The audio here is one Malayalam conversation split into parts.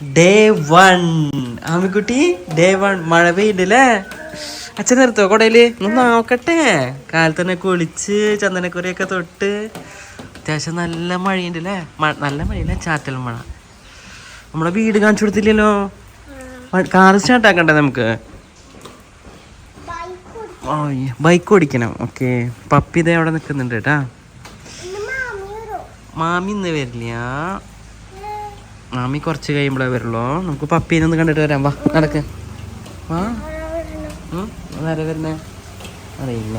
Day one Aamikutty day one മഴ പെയ്യണ്ടല്ലേ അച്ഛൻ നിർത്തോ കൊടയിൽ. ഒന്ന് നോക്കട്ടെ. കാലത്ത് തന്നെ കുളിച്ച് ചന്ദനക്കുറിയൊക്കെ തൊട്ട്. അത്യാവശ്യം നല്ല മഴയുണ്ട് അല്ലേ നല്ല മഴയില്ല? ചാറ്റൽ മഴ. നമ്മളെ വീട് കാണിച്ചു കൊടുത്തില്ലല്ലോ? കാറ് സ്റ്റാർട്ട് ആക്കണ്ടേ നമുക്ക്? ബൈക്ക് ഓടിക്കണം. ഓക്കെ. പപ്പി ഇതേ അവിടെ നിൽക്കുന്നുണ്ട് കേട്ടാ. മാമി ഇന്ന് വരില്ല. മാമി കുറച്ച് കഴിയുമ്പോഴേ വരുള്ളൂ. നമുക്ക് പപ്പീനെ ഒന്ന് കണ്ടിട്ട് വരാം. വാ നടക്ക്. അതാരാ വരുന്നേ? അറിയില്ല.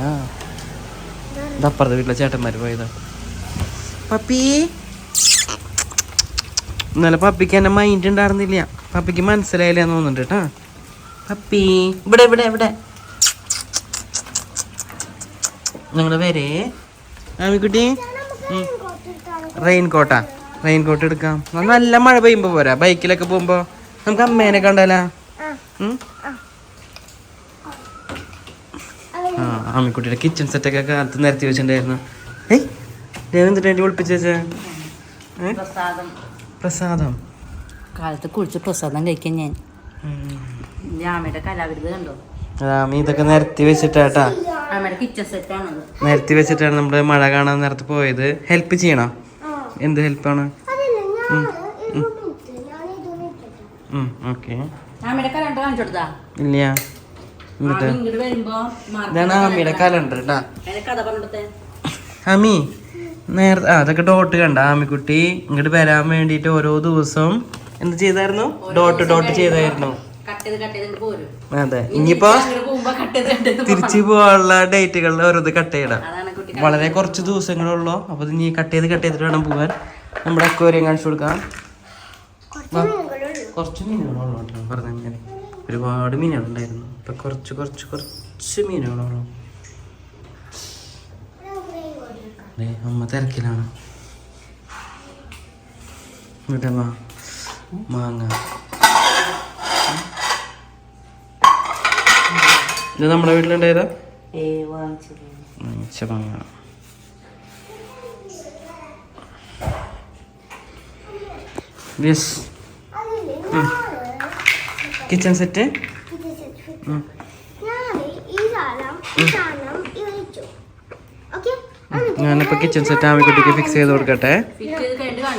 ഇതപ്പുറത്തെ വീട്ടിലെ ചേട്ടന്മാര് പോയതാ. പപ്പി? ഇന്നലെ പപ്പിക്ക് എന്നെ മൈൻഡ് ഉണ്ടായിരുന്നില്ല. പപ്പിക്ക് മനസ്സിലായില്ല എന്ന് തോന്നുന്നുണ്ട് കേട്ടാ. പപ്പി ഇവിടെ ഇവിടെ ഇവിടെ. നിങ്ങൾ വരേ. ആമിക്കുട്ടി റെയിൻ കോട്ടാ റെയിൻ കോട്ട് എടുക്കാം നല്ല മഴ പെയ്യുമ്പോ പോരാ. ബൈക്കിലൊക്കെ പോകുമ്പോ നമുക്ക് അമ്മേനെ കണ്ടാലാ? ആ. ആമിക്കുട്ടിയുടെ കിച്ചൺ സെറ്റൊക്കെ കാലത്ത് നിരത്തി വെച്ചിട്ടുണ്ടായിരുന്നു. ഏയ് ദേവന്തിട്ട് ഏ? പ്രസാദം. കാലത്ത് കുളിച്ച് പ്രസാദം കഴിക്കാൻ ഞാൻ. രാമയുടെ കലാവിരുത് കണ്ടോ? ആമി ഇതൊക്കെ നിരത്തി വെച്ചിട്ടാട്ടാ. നിരത്തി വെച്ചിട്ടാണ് നമ്മൾ മഴ കാണാൻ നേരത്ത് പോയത്. ഹെൽപ്പ് ചെയ്യണോ? എന്ത് ഹെൽപ്പാണ്? ഓക്കെ. ഇല്ല. ഇതാണ് ആമിയുടെ കലണ്ടർ കേട്ടാ ആമി നേരത്തെ അതൊക്കെ ഡോട്ട് കണ്ട. ആമിക്കുട്ടി ഇങ്ങോട്ട് വരാൻ വേണ്ടിട്ട് ഓരോ ദിവസവും എന്ത് ചെയ്തായിരുന്നു? ഡോട്ട് ഡോട്ട് ചെയ്തായിരുന്നു. അതെ. ഇനിയിപ്പോ തിരിച്ചു പോകാനുള്ള ഡേറ്റുകളിൽ ഓരോന്ന് കട്ട് ചെയ്യണം. വളരെ കുറച്ച് ദിവസങ്ങളുള്ളൂ അപ്പൊ ഇത് നീ കട്ട് ചെയ്ത് കട്ട് ചെയ്തിട്ട് വേണം പോകാൻ നമ്മുടെ അക്വേറിയം കാണിച്ചു കൊടുക്കാം. കുറച്ച് മീനുകളുള്ളൂ. പറഞ്ഞ ഒരുപാട് മീനുകളുണ്ടായിരുന്നു. അപ്പൊ കുറച്ച് കുറച്ച് കുറച്ച് മീനുകളുള്ളൂ. അമ്മ തിരക്കിലാണ്. മാങ്ങ. ഇത് നമ്മുടെ വീട്ടിലുണ്ടായതാ? മിച്ച മാങ്ങ യെസ് കിച്ചൺ സെറ്റ് ഞാനിപ്പോൾ കിച്ചൺ സെറ്റ് ആമിക്കുട്ടിക്ക് ഫിക്സ് ചെയ്ത് കൊടുക്കട്ടെ.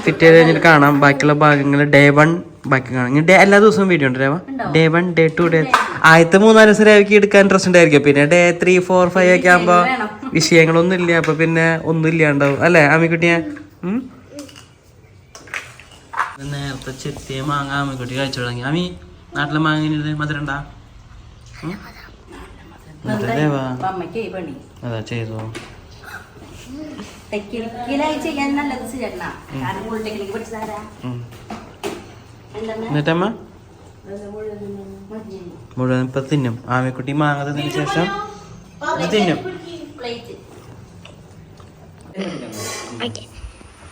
ഫിറ്റ് ചെയ്ത് കഴിഞ്ഞിട്ട് കാണാം. ബാക്കിയുള്ള ഭാഗങ്ങൾ ഡേ വൺ ബാക്കി കാണാം. ഇനി ഡേ എല്ലാ ദിവസവും വീഡിയോ ഉണ്ട്? Rewa day one day two day ആദ്യത്തെ മൂന്നാൽ ദിവസം രേവയ്ക്ക് എടുക്കാൻ ഇൻട്രസ്റ്റ് ഉണ്ടായിരിക്കും. പിന്നെ ഡേ ത്രീ ഫോർ ഫൈവ് ഒക്കെ ആകുമ്പോൾ വിഷയങ്ങളൊന്നും ഇല്ല. അപ്പോൾ പിന്നെ ഒന്നും ഇല്ലാണ്ടാവും. അല്ലേ ആമിക്കുട്ടിയെ? നേരത്തെ ചെത്തിയ മാങ്ങ ആമിക്കുട്ടി കഴിച്ചു തുടങ്ങി. ആമി നാട്ടിലെ മാങ്ങ മധുരണ്ടാ ഈ അതാ ചെയ്തോ. എന്നിട്ടമ്മ? മുഴുവൻ ഇപ്പൊ തിന്നും. ആമിക്കുട്ടി മാങ്ങ തിന്നതിന് ശേഷം തിന്നും.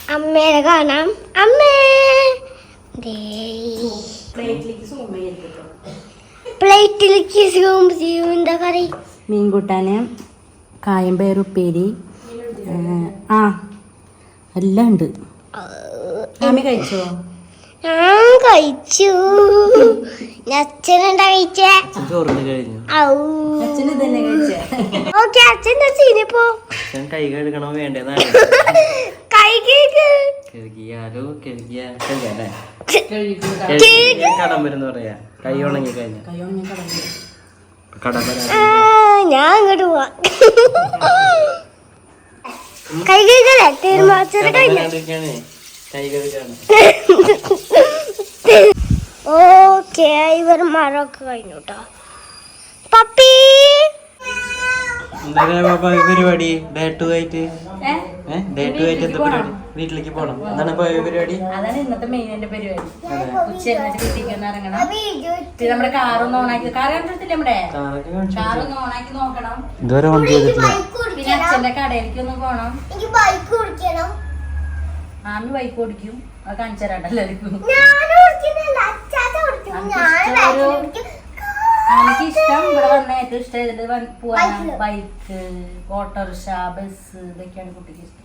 അമ്മേനെ കാണാം അമ്മേ. ദേ. പ്ലേറ്റിലേക്ക് സൂം ചെയ്യും. എന്താ കറി? മീൻകൂട്ടാന് കായം പയറുപ്പേരി ആ എല്ലാം ഉണ്ട്. കഴിച്ചോ? ഞാൻ കഴിച്ചു. അച്ഛനെന്താ കഴിച്ചേ? അച്ഛൻ ചോറിന് കഴിഞ്ഞു. അച്ഛൻ ഇതന്നെ കഴിച്ചേ? ഓക്കെ അച്ഛൻ കൈ കഴുകണോ വേണ്ടേന്നാണ്. പറയാ. കൈ ഉണങ്ങി കഴിഞ്ഞ. ഞാൻ അങ്ങോട്ട് പോവാ. കൈ തീരുമാനിച്ചത് കഴിഞ്ഞു. ഓക്കെ ഇവർ കേട്ടോ പപ്പി! എന്താ പരിപാടി? ഡേ ടു ആയിട്ട്? ഏ? ഏഹ് ഡേ ടു ആയിട്ട് എന്താ പരിപാടി? വീട്ടിലേക്ക് പോകണം എന്താണ് ഇപ്പൊ പരിപാടി? അതാണ് ഇന്നത്തെ മെയിൻ എന്റെ പരിപാടി. ഉച്ച കഴിഞ്ഞിട്ട് വീട്ടിലേക്ക് ഒന്ന് ഇറങ്ങണം. പിന്നെ നമ്മുടെ കാറൊന്ന് ഓണാക്കി കാർ കണ്ടിട്ടില്ല നമ്മുടെ? കാറൊന്ന് ഓണാക്കി നോക്കണം. ഇതുവരെ ഓൺ ചെയ്തിട്ടില്ല പിന്നെ അച്ഛന്റെ കടയിലേക്ക് ഒന്ന് പോണം. എനിക്ക് ബൈക്ക് കുടിക്കണം. ആമി ബൈക്ക് ഓടിക്കും. അത് കാണിച്ചു തരാട്ടോ എല്ലാവർക്കും. ഞാൻ ഇഷ്ടം ഇവിടെ വന്ന ഏറ്റവും ഇഷ്ടം ഇതിൽ പോവാനാണ്. ബൈക്ക് ഓട്ടോറിക്ഷ ബസ് ഇതൊക്കെയാണ് കുട്ടിക്ക് ഇഷ്ടം.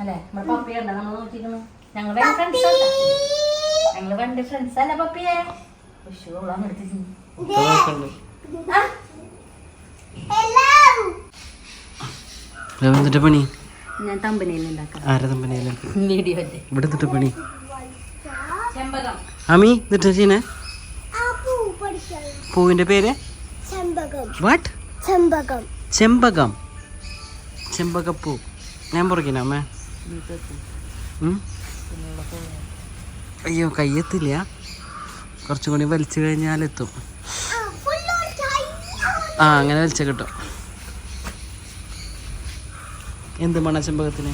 അല്ലേ? നമ്മുടെ പപ്പയുണ്ട് നമ്മൾ നോക്കിയിരുന്നു ഞങ്ങൾ ഫ്രണ്ട്സ് ഞങ്ങൾ പണ്ട് ഫ്രണ്ട്സ് അല്ല പപ്പിയെ? ഉഷു ഓളാൻ എടുത്ത് എന്നിട്ട് പണി? ഞാൻ തമ്പനയിൽ ആരാ തമ്പനയിൽ വീഡിയോ ഇവിടെ എന്നിട്ട് പണി? അമ്മി എന്നിട്ട് ചെയ്യണേ? പൂവിന്റെ പേര്? ചെമ്പകം. വാട്ട് ചെമ്പകം. ചെമ്പകം. ചെമ്പകപ്പൂ. ഞാൻ പുറകിന അമ്മേ. ഉം? അയ്യോ കയ്യെത്തില്ല. കുറച്ചും കൂടി വലിച്ചു കഴിഞ്ഞാൽ എത്തും ആ അങ്ങനെ വലിച്ച കിട്ടും. എന്ത് മണച്ചെമ്പകത്തിന്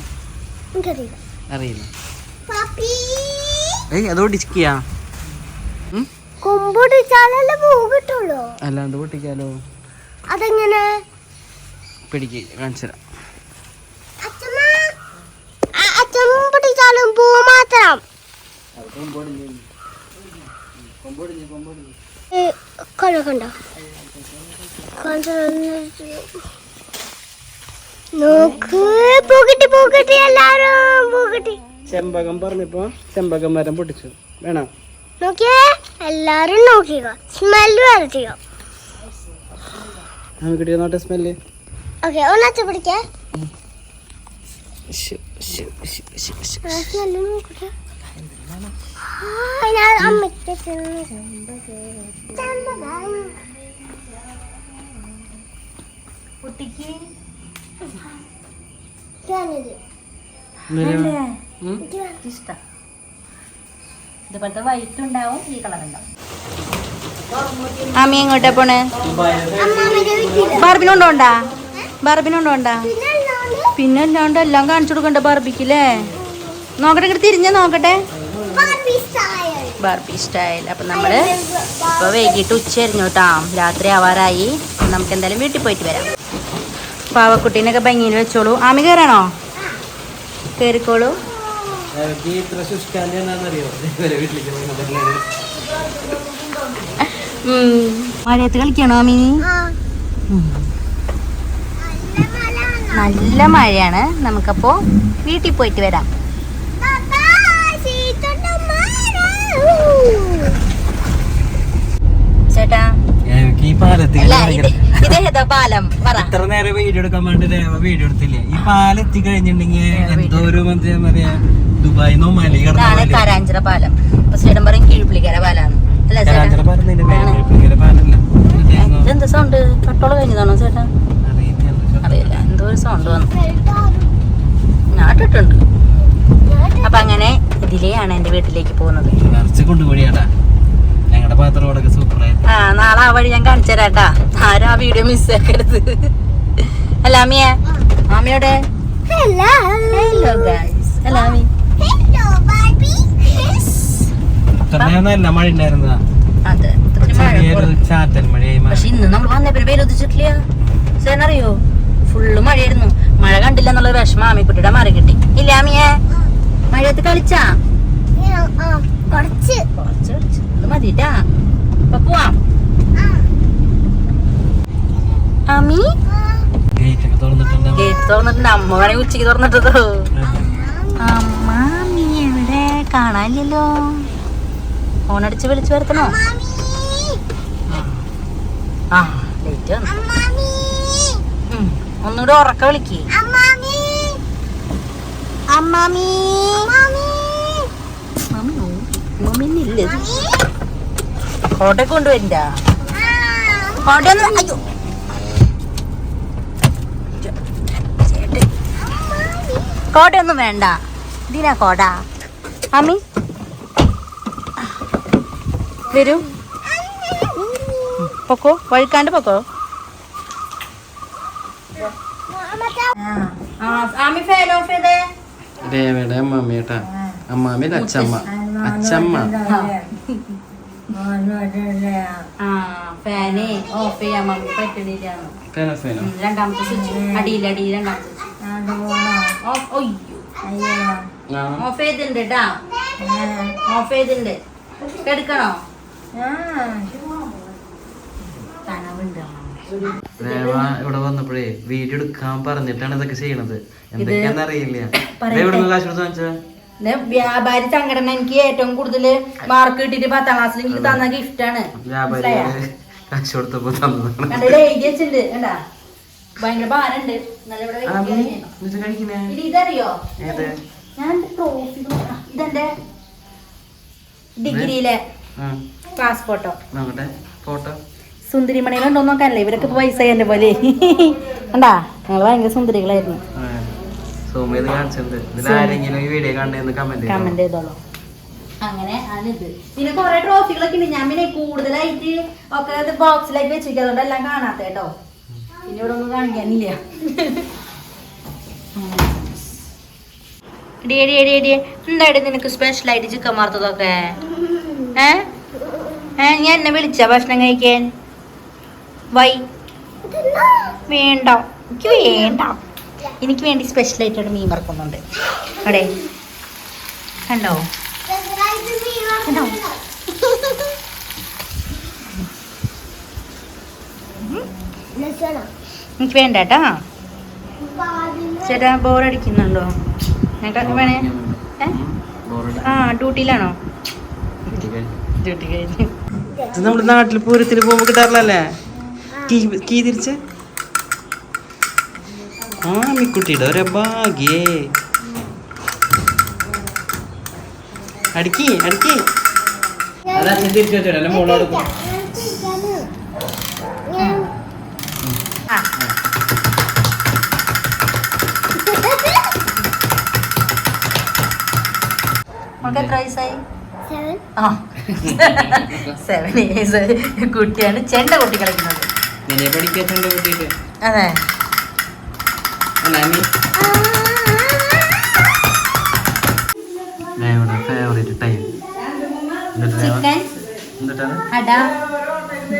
അറിയില്ല. പാപ്പി ഏയ് അത് ഒടിച്ചിക്കാ കൊമ്പൊടിച്ചാലല്ലേ പൂ കിട്ടുള്ളൂ. അല്ലാണ്ട് പൊട്ടിക്കാലോ? അതെങ്ങനെ? പിടിക്ക് കാണിച്ചു തരാം നോക്ക് പൂക്കിട്ടി പൂക്കിട്ടി എല്ലാരും പൂക്കിട്ടി. ചെമ്പകം പറഞ്ഞപ്പോ ചെമ്പകം മരം പൊട്ടിച്ചു. വേണം? നോക്കിയേ എല്ലാരും നോക്കിക്കോ. സ്മെല്ല് വരത്തിക്കോ നമുക്ക് നോട്ടെ സ്മെല്ല് ഓക്കെ ഒന്നാച്ച പിടിക്കേ സ്മെല്ല് നോക്കട്ടെ ആ, ഞാൻ അമ്മയ്ക്ക് ചെന്ന് ചെമ്പകം. കുട്ടിക്ക് ഞാനിത്. ഇഷ്ടം. ഇതുപോലത്തെ വൈറ്റ് ഉണ്ടാവും ഈ കളർ ഉണ്ടാവും. അമ്മി എങ്ങോട്ടാ പോണേ. ബാർബിനുണ്ടോണ്ടാ ബാർബിനുണ്ടോണ്ടാ പിന്നെ അല്ലാണ്ട് എല്ലാം കാണിച്ചു കൊടുക്കണ്ട ബാർബിക്കില്ലേ നോക്കട്ടെ ഇങ്ങോട്ട് തിരിഞ്ഞ നോക്കട്ടെ. ബാർബി സ്റ്റൈൽ അപ്പൊ നമ്മൾ ഇപ്പൊ വൈകിട്ട് ഉച്ചയായിരുന്നു കേട്ടോ രാത്രി ആവാറായി. നമുക്ക് എന്തായാലും വീട്ടിൽ പോയിട്ട് വരാം. പാവക്കുട്ടീനൊക്കെ ഭംഗിയിൽ വെച്ചോളൂ. ആമി കയറാണോ കയറിക്കോളൂ മഴയത്ത് കളിക്കണോ ആമി? ആ. നല്ല മഴയാണ്. നമുക്കപ്പോ വീട്ടിൽ പോയിട്ട് വരാം. താത്താ, സീതയുടെ ചേട്ടാ. എനിക്ക് ഈ പാലത്തിൽ അല്ല ഇത് ഇതേതാ പാലം? പറ. ഇത്ര നേരം വീഡിയോ എടുക്കാൻ വേണ്ടി രേവ വീഡിയോ എടുത്തില്ലേ? ഈ പാലെത്തി കഴിഞ്ഞിട്ടുണ്ടെങ്കിൽ എന്തോ ഒരു മറ്റേ എന്താ പറയാ ദുബായ് നോ മലി ഇതാണ് കരാഞ്ചിറ പാലം. അപ്പൊ ചേട്ടൻ പറയും കീഴ്പ്പിളിക്കര പാലാണ്. അല്ല ചേട്ടാ. പറഞ്ഞില്ല ആണ്. ഇതെന്താ സൗണ്ട് കട്ടോൾ കഴിഞ്ഞതാണോ ചേട്ടാ? എന്തോ ഒരു സൗണ്ട് വന്നു. ഞാൻ ഇട്ടിട്ടുണ്ട് അപ്പൊ അങ്ങനെ ഇതിലെയാണ് എന്റെ വീട്ടിലേക്ക് പോകുന്നത്. ആ നാളെ ആ വഴി ഞാൻ കാണിച്ചു തരാട്ടാ. ആരും ആ വീഡിയോ മിസ്സാക്കരുത് അല്ല അമ്മിയ. അമ്മയോടെ ഹലോ ഗൈസ് അമ്മി. മഴയായി പക്ഷെ ഇന്ന് നമ്മൾ വന്നപ്പോ വെയിലൊതിച്ചിട്ടില്ല ചേട്ടനറിയോ ഫുള്ള് മഴയായിരുന്നു. മഴ കണ്ടില്ല എന്നുള്ള വിഷമം. ആമിക്കുട്ടിയുടെ മാറി കിട്ടി. ഇല്ല ആമിയെ? മഴയത്ത് കളിച്ചാ? കുറച്ച്. കുറച്ച് കളിച്ചു. മതിട്ടാ. അപ്പൊ പോവാം. ആമി? ഗേറ്റ് തുറന്നിട്ടുണ്ട്. അമ്മ വേണമെങ്കിൽ ഉച്ചയ്ക്ക് തുറന്നിട്ടതോ. അമ്മ നീ എവിടെ? കാണാനില്ലല്ലോ. ഫോണടിച്ച് വിളിച്ചു വരുത്തണോ? മാമി ആ ലേറ്റ് വന്നു. ഒന്നുകൂടെ ഉറക്ക വിളിക്കേ. അമ്മാമി. അമ്മാമി. മാമി മമ്മി മമ്മി ഇന്നില്ല. കോട്ട കൊണ്ടുവരണ്ട? കോട്ട അയ്യോ. ചേട്ടൻ. കോട്ടയൊന്നും വേണ്ട. ഇതിനാ കോട. അമ്മി. വരൂ പൊക്കോ വഴിക്കാണ്ട് പൊക്കോ ആമി ഫാൻ ഓഫ് ചെയ്തേ രേവയുടെ അമ്മാമ്മേട്ടാ അമ്മാമ്മ അച്ചമ്മ അച്ചമ്മ ആ. ഫാന് ഓഫ് ചെയ്യാൻ മമ്മി പറ്റണില്ല. രണ്ടാമത്തെ സ്വിച്ച്. അടിയിൽ അടിയിൽ രണ്ടാമത്തെ ഓഫ് ചെയ്തിട്ടുണ്ട് കേട്ടാ ഓഫ് ചെയ്തിട്ടുണ്ട്. കെടുക്കണോ ഇവിടെ വന്നപ്പോഴേ വീഡിയോ എടുക്കാൻ പറഞ്ഞിട്ടാണ് ഇതൊക്കെ ചെയ്യണത്. എന്തൊക്കെയാന്ന് അറിയില്ല കാശ് കൊടുത്ത് വ്യാപാരി സംഘടന എനിക്ക് ഏറ്റവും കൂടുതൽ മാർക്ക് കിട്ടിയിട്ട് പത്താം ക്ലാസ്സിൽ എനിക്ക് തന്ന ഗിഫ്റ്റാണ് ആണ്. കാശ് കൊടുത്തപ്പോ തന്നതാണ്. കണ്ടിട്ട് എഴുതി വെച്ചിട്ടുണ്ട്. കണ്ടാ? ഭയങ്കര ഭാരണ്ട് ഇതറിയോ? ഞാൻ ട്രോഫി ഇതെന്റെ ഡിഗ്രിയിലെ പാസ്പോർട്ടോ നോക്കട്ടെ. ഫോട്ടോ സുന്ദരിമണികളുണ്ടോ നോക്കാനല്ലേ? ഇവരൊക്കെ ഇപ്പൊ പൈസ എന്റെ പോലെ. കണ്ടാ? ഞങ്ങൾ ഭയങ്കര സുന്ദരികളായിരുന്നു. കമന്റ് കമന്റ് ചെയ്തോളൂ. അങ്ങനെ ആണിത് പിന്നെ കുറെ ട്രോഫികളൊക്കെ ഉണ്ട്. ഞാൻ പിന്നെ കൂടുതലായിട്ട് ഒക്കെ ഇത് ബോക്സിലായിട്ട് വെച്ചിരിക്കും അതുകൊണ്ട് എല്ലാം കാണാത്ത കേട്ടോ. പിന്നെ ഇവിടെ ഒന്നും കാണിക്കാനില്ല. എടി എടി എടി എന്തായിട്ട് നിനക്ക് സ്പെഷ്യലായിട്ട് ചിക്കൻ വറുത്തതൊക്കെ? ഏഹ് ഏ ഞാൻ എന്നെ വിളിച്ച ഭക്ഷണം കഴിക്കാൻ? വൈ? വേണ്ട. എനിക്ക് വേണ്ട. എനിക്ക് വേണ്ടി സ്പെഷ്യലായിട്ടൊരു മീൻ വറക്കുന്നുണ്ട് അവിടെ. കണ്ടോ? കണ്ടോ? എനിക്ക് വേണ്ട കേട്ടാ. ചേട്ടാ ബോറടിക്കുന്നുണ്ടോ ഞങ്ങൾക്ക് വേണേ. ആ ഡ്യൂട്ടിയിലാണോ ഡ്യൂട്ടി കഴിഞ്ഞു. നമ്മുടെ നാട്ടിൽ പൂരത്തിന് പോകുമ്പോൾ കിട്ടാറില്ലല്ലേ? കീ കീ തിരിച്ച്? ആ മിക്കുട്ടിയുടെ ഒരു ഭാഗ്യേ. അടിക്കി അടിക്കി. അതാ തിരിച്ചു വെച്ചോട്ടെ മോളോട്? എത്ര വയസ്സായി? ആ. സെവൻ ഇയേഴ്സ് കുട്ടിയാണ് ചെണ്ട കൊട്ടി കളിക്കുന്നത്. നിന്നെ പഠിക്കാത്തുണ്ട് കുട്ടിയിട്ട് അതെ. അല്ല അമ്മി. ഫേവറേറ്റ് ടൈം ചിക്കൻ എന്നിട്ടാണ്? അട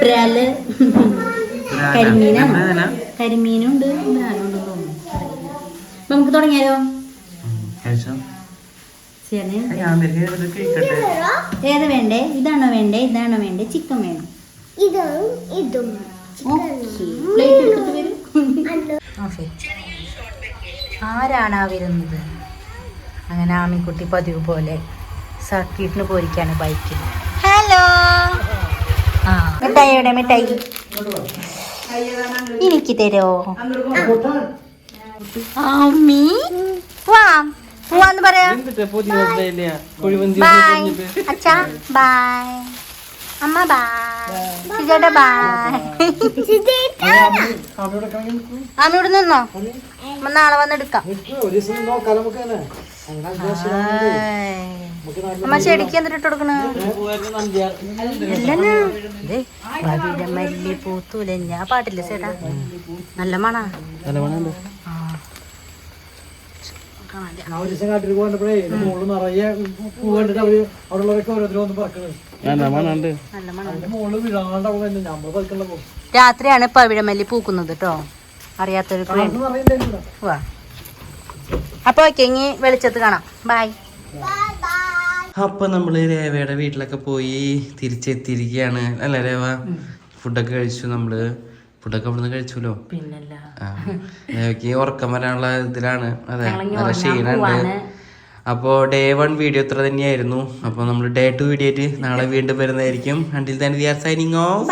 ബ്രൽ. കരിമീനാണ്. കരിമീനുണ്ട്. ബ്രാലുണ്ട് തോന്നുന്നു. അറിയില്ല. അപ്പൊ നമുക്ക് തുടങ്ങിയാലോ ഏത് വേണ്ടേ? ഇതാണോ വേണ്ടേ? ഇതാണോ വേണ്ടേ? ചിക്കൻ വേണം. ഇതും ഇതും. ഓക്കേ. പ്ലേറ്റ് എടുത്തിട്ട് വരൂ ഓക്കേ. ആരാണ് ആ വരുന്നത്? അങ്ങനെ ആമിക്കുട്ടി പതിവ് പോലെ സർക്കിട്ടിന് പോരിക്കാണ് ബൈക്കിൽ ഹലോ ആ മിഠായി എവിടെ മിഠായി. എനിക്ക് തരോ? അമ്മി വാ. പോവാന്ന് പറയാ. ബൈ അച്ഛാ ബൈ അമ്മ ബൈ. ചേട്ടാ ബൈ. അമ്മ ഇവിടെ നിന്നോ? അമ്മ നാളെ വന്നെടുക്കാം. അമ്മ ചെടിക്ക് കൊടുക്കണ? മല്ലി ആ പാട്ടില്ലേ ചേട്ടാ. നല്ല മണ. ആ. കാണാനില്ല. നല്ല മണം രാത്രിയാണ് പവിഴമല്ലി പൂക്കുന്നത് കേട്ടോ അറിയാത്തൊരു വാ അപ്പൊ ഓക്കെ ഇനി വെളിച്ചത്ത് കാണാം. ബൈ. അപ്പൊ നമ്മൾ രേവയുടെ വീട്ടിലൊക്കെ പോയി തിരിച്ചെത്തിയിരിക്കുകയാണ്. അല്ലേ രേവ? ഫുഡൊക്കെ കഴിച്ചു നമ്മൾ. ഫുഡൊക്കെ അവിടുന്ന് കഴിച്ചുല്ലോ? പിന്നല്ല. ഉറക്കം വരാനുള്ള ഇതിലാണ്. അതെ നല്ല ക്ഷീണുണ്ട്. അപ്പോൾ ഡേ വൺ വീഡിയോ ഇത്ര തന്നെയായിരുന്നു. അപ്പോൾ നമ്മൾ ഡേ ടു വീഡിയോ ആയിട്ട് നാളെ വീണ്ടും വരുന്നതായിരിക്കും. അണ്ടിൽ തന്നെ വി ആർ സൈനിങ് ഓഫ്.